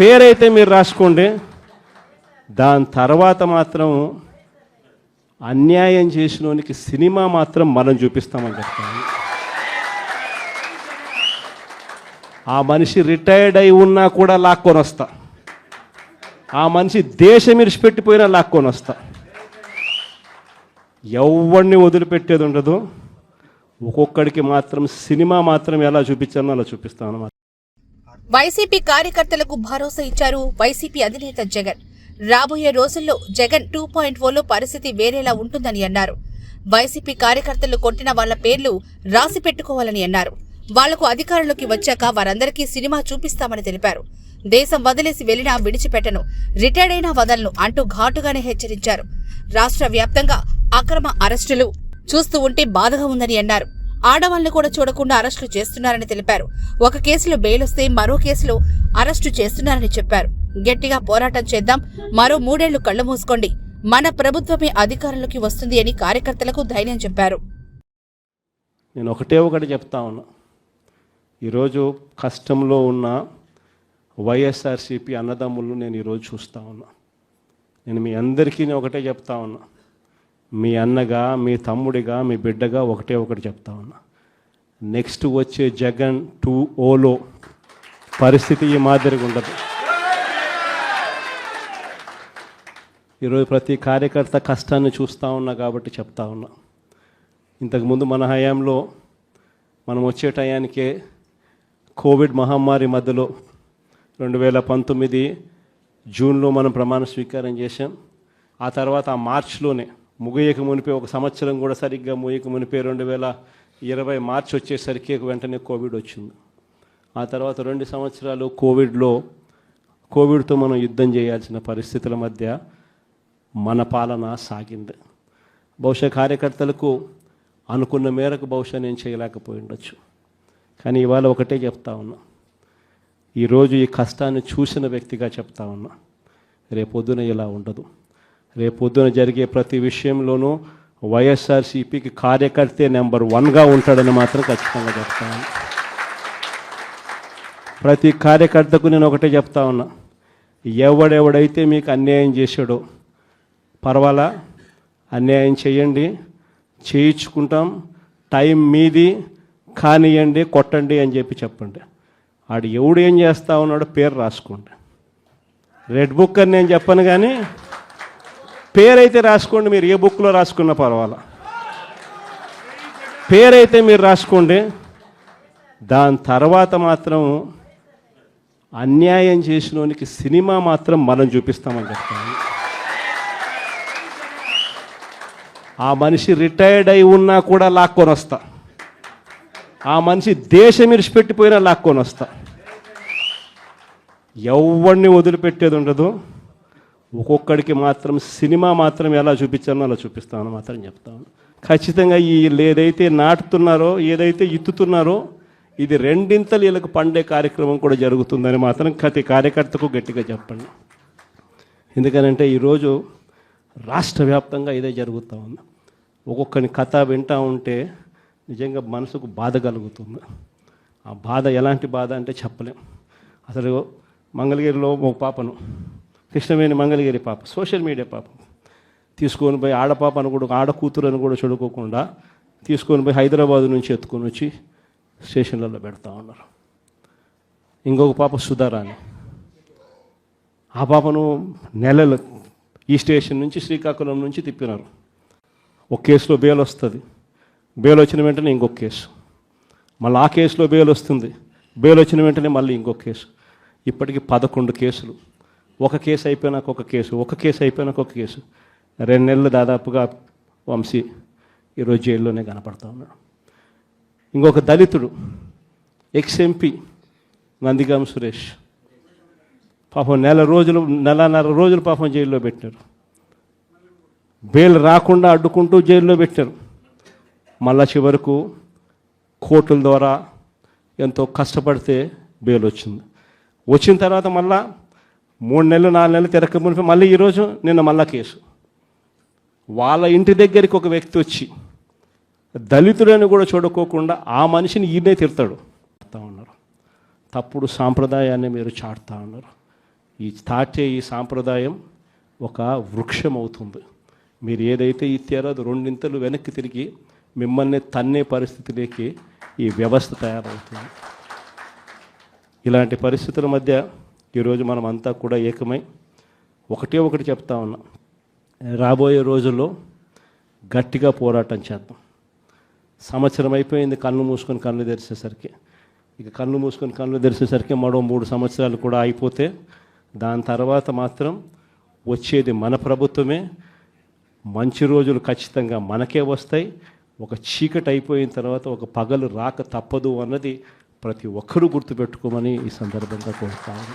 పేరైతే మీరు రాసుకోండి. దాని తర్వాత మాత్రం అన్యాయం చేసినోనికి సినిమా మాత్రం మనం చూపిస్తామని చెప్తాను. ఆ మనిషి రిటైర్డ్ అయి ఉన్నా కూడా లాక్కొని వస్తా. ఆ మనిషి దేశం ఇరిచిపెట్టిపోయినా లాక్కొని వస్తా. ఎవరిని వదిలిపెట్టేది ఉండదు. ఒక్కొక్కడికి మాత్రం సినిమా మాత్రం ఎలా చూపించానో అలా చూపిస్తాను అన్నమాట. వైసీపీ కార్యకర్తలకు భరోసా ఇచ్చారు వైసీపీ అధినేత జగన్. రాబోయే రోజుల్లో జగన్ టూ పాయింట్ ఓలో పరిస్థితి వేరేలా ఉంటుందని అన్నారు. వైసీపీ కార్యకర్తలు కొట్టిన వాళ్ళ పేర్లు రాసి పెట్టుకోవాలని అన్నారు. వాళ్ళకు అధికారంలోకి వచ్చాక వారందరికీ సినిమా చూపిస్తామని తెలిపారు. దేశం వదిలేసి వెళ్ళినా విడిచిపెట్టను రిటైర్డ్ అయినా వదలను అంటూ ఘాటుగానే హెచ్చరించారు. రాష్ట్ర వ్యాప్తంగా అక్రమ అరెస్టులు చూస్తూ ఉంటే బాధగా ఉందని అన్నారు. ఆడవాళ్ళు కూడా చూడకుండా అరెస్టులు చేస్తున్నారని తెలిపారు. ఒక కేసులో బెయిలొస్తే మరో కేసులో అరెస్టు చేస్తున్నారని చెప్పారు. గట్టిగా పోరాటం చేద్దాం మరో మూడేళ్ళు కళ్ళు మూసుకోండి. మన ప్రభుత్వమే అధికారంలోకి వస్తుంది అని కార్యకర్తలకు ధైర్యం చెప్పారు. నేను ఒకటే ఒకటి చెప్తా ఉన్నా. ఈరోజు కష్టంలో ఉన్న వైఎస్ఆర్సీపీ అన్నదమ్ములను నేను ఈరోజు చూస్తూ ఉన్నా. నేను మీ అందరికీ నేను ఒకటే చెప్తా ఉన్నా. మీ అన్నగా మీ తమ్ముడిగా మీ బిడ్డగా ఒకటే ఒకటి చెప్తా ఉన్నా. నెక్స్ట్ వచ్చే జగన్ టూ ఓలో పరిస్థితి ఈ మాదిరిగా ఉండదు. ఈరోజు ప్రతి కార్యకర్త కష్టాన్ని చూస్తూ ఉన్నా కాబట్టి చెప్తా ఉన్నా. ఇంతకుముందు మన హయాంలో మనం వచ్చే టయానికే కోవిడ్ మహమ్మారి మధ్యలో రెండు వేల పంతొమ్మిది జూన్లో మనం ప్రమాణ స్వీకారం చేశాం. ఆ తర్వాత ఆ మార్చ్లోనే ముగియక మునిపే ఒక సంవత్సరం కూడా సరిగ్గా ముగియక మునిపే రెండు వేల ఇరవై మార్చ్ వచ్చేసరికి వెంటనే కోవిడ్ వచ్చింది. ఆ తర్వాత రెండు సంవత్సరాలు కోవిడ్లో కోవిడ్తో మనం యుద్ధం చేయాల్సిన పరిస్థితుల మధ్య మన పాలన సాగింది. బహుశా కార్యకర్తలకు అనుకున్న మేరకు బహుశా నేను చేయలేకపోయి ఉండొచ్చు కానీ ఇవాళ ఒకటే చెప్తా ఉన్నా. ఈరోజు ఈ కష్టాన్ని చూసిన వ్యక్తిగా చెప్తా ఉన్నా. రేపొద్దున ఇలా ఉండదు. రేపొద్దున జరిగే ప్రతి విషయంలోనూ వైఎస్ఆర్సీపీకి కార్యకర్తే నెంబర్ వన్గా ఉంటాడని మాత్రం ఖచ్చితంగా చెప్తాను ప్రతి కార్యకర్తకు నేను ఒకటే చెప్తా ఉన్నా. ఎవడెవడైతే మీకు అన్యాయం చేశాడో పర్వాలా? అన్యాయం చేయండి చేయించుకుంటాం. టైం మీది కానియండి కొట్టండి అని చెప్పి చెప్పండి. ఆడు ఎవడు ఏం చేస్తా ఉన్నాడో పేరు రాసుకోండి. రెడ్ బుక్ అని నేను చెప్పను కానీ పేరైతే రాసుకోండి మీరు ఏ బుక్లో రాసుకున్నా పర్వాలా. పేరైతే మీరు రాసుకోండి దాని తర్వాత మాత్రం అన్యాయం చేసినోనికి సినిమా మాత్రం మనం చూపిస్తామని చెప్తాను. ఆ మనిషి రిటైర్డ్ అయి ఉన్నా కూడా లాక్కొని వస్తా. ఆ మనిషి దేశం ఇరిచిపెట్టిపోయినా లాక్కొని వస్తా. ఎవరిని వదిలిపెట్టేది ఉండదు. ఒక్కొక్కడికి మాత్రం సినిమా మాత్రం ఎలా చూపించానో అలా చూపిస్తామని మాత్రం చెప్తాను. ఖచ్చితంగా ఈ ఏదైతే నాటుతున్నారో ఏదైతే ఇత్తుతున్నారో ఇది రెండింతలు వీళ్ళకు పండే కార్యక్రమం కూడా జరుగుతుందని మాత్రం ప్రతి కార్యకర్తకు గట్టిగా చెప్పండి. ఎందుకనంటే ఈరోజు రాష్ట్ర వ్యాప్తంగా ఇదే జరుగుతూ ఉంది. ఒక్కొక్కని కథ వింటా ఉంటే నిజంగా మనసుకు బాధ కలుగుతుంది. ఆ బాధ ఎలాంటి బాధ అంటే చెప్పలేం. అసలు మంగళగిరిలో ఒక పాపను కృష్ణవేణి మంగళగిరి పాప సోషల్ మీడియా పాప. తీసుకొని పోయి ఆడపాప అని కూడా ఆడ కూతురు అని కూడా చూడుకోకుండా తీసుకొని పోయి హైదరాబాద్ నుంచి ఎత్తుకొని వచ్చి స్టేషన్లలో పెడతా ఉన్నారు. ఇంకొక పాప సుధారాణి. ఆ పాపను నెలలు ఈ స్టేషన్ నుంచి శ్రీకాకుళం నుంచి తిప్పినారు. ఒక కేసులో బెయిల్ వస్తుంది. బెయిల్ వచ్చిన వెంటనే ఇంకొక కేసు. మళ్ళీ ఆ కేసులో బెయిల్ వస్తుంది. బెయిల్ వచ్చిన వెంటనే మళ్ళీ ఇంకొక కేసు. ఇప్పటికి పదకొండు కేసులు. ఒక కేసు అయిపోయినాక ఒక కేసు ఒక కేసు అయిపోయినాక ఒక కేసు. రెండు నెలలు దాదాపుగా వంశీ ఈరోజు జైల్లోనే కనపడతా ఉన్నాడు. ఇంకొక దళితుడు ఎక్స్ ఎంపీ నందిగాం సురేష్ పాపం నెల రోజులు నెలన్నర రోజులు పాపం జైల్లో పెట్టారు. బెయిల్ రాకుండా అడ్డుకుంటూ జైల్లో పెట్టారు. మళ్ళా చివరకు కోర్టుల ద్వారా ఎంతో కష్టపడితే బెయిల్ వచ్చింది. వచ్చిన తర్వాత మళ్ళా మూడు నెలలు నాలుగు నెలలు తిరగక మునిపి మళ్ళీ ఈరోజు నిన్న మళ్ళా కేసు. వాళ్ళ ఇంటి దగ్గరికి ఒక వ్యక్తి వచ్చి దళితుడని కూడా చూడకోకుండా ఆ మనిషిని ఈయనే తిడతాడు. ఉన్నారు. తప్పుడు సాంప్రదాయాన్ని మీరు చాటుతా ఉన్నారు. ఈ తాటే ఈ సాంప్రదాయం ఒక వృక్షం అవుతుంది మీరు ఏదైతే ఇచ్చారో అది రెండింతలు వెనక్కి తిరిగి మిమ్మల్ని తన్నే పరిస్థితిలోకి ఈ వ్యవస్థ తయారవుతుంది. ఇలాంటి పరిస్థితుల మధ్య ఈరోజు మనం అంతా కూడా ఏకమై ఒకటే ఒకటి చెప్తా ఉన్నాం. రాబోయే రోజుల్లో గట్టిగా పోరాటం చేద్దాం. సంవత్సరం అయిపోయింది కళ్ళు మూసుకొని కళ్ళు తెరిచేసరికి. ఇక కళ్ళు మూసుకొని కళ్ళు తెరిచేసరికి మరో మూడు సంవత్సరాలు కూడా అయిపోతే దాని తర్వాత మాత్రం వచ్చేది మన ప్రభుత్వమే. మంచి రోజులు ఖచ్చితంగా మనకే వస్తాయి. ఒక చీకటి అయిపోయిన తర్వాత ఒక పగలు రాక తప్పదు అన్నది ప్రతి ఒక్కరూ గుర్తుపెట్టుకోమని ఈ సందర్భంగా కోరుతాను.